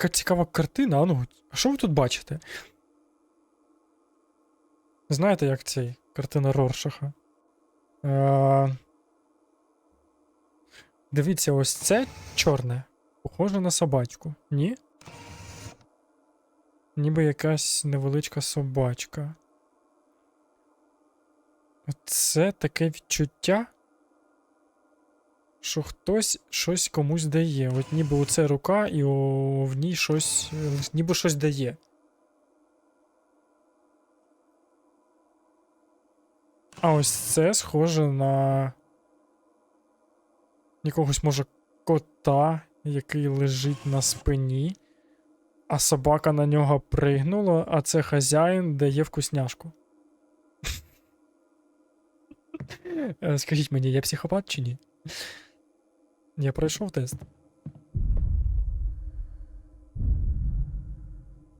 яка цікава картина. А ну, а що ви тут бачите? Знаєте, як цей картина Роршаха? Е... Дивіться, ось це чорне. Похоже на собачку. Ні? Ніби якась невеличка собачка. Це таке відчуття, що хтось щось комусь дає. От ніби оце рука, і о, в ній щось. ніби щось дає. А ось це схоже на якогось, може, кота, який лежить на спині, а собака на нього пригнула, а це хазяїн дає вкусняшку. Е, Скажіть мені, я психопат чи ні? Я пройшов тест.